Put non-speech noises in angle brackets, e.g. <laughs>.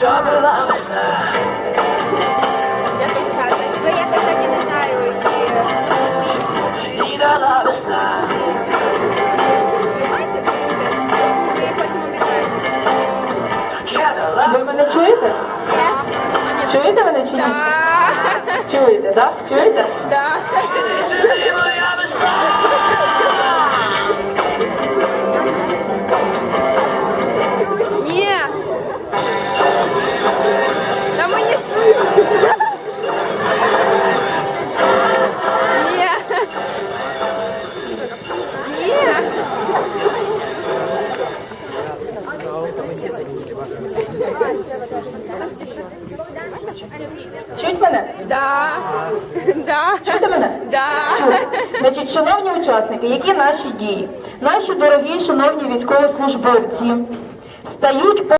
Я теж кажу, не знаю і не змісь. Ви мене чуєте? Чуєте мене чи ні? Чуєте, так? Чуєте? Так. <laughs> Чують мене? Да. Да. Мене? Да. Значить, шановні учасники, які наші дії? Наші дорогі, шановні військовослужбовці стають по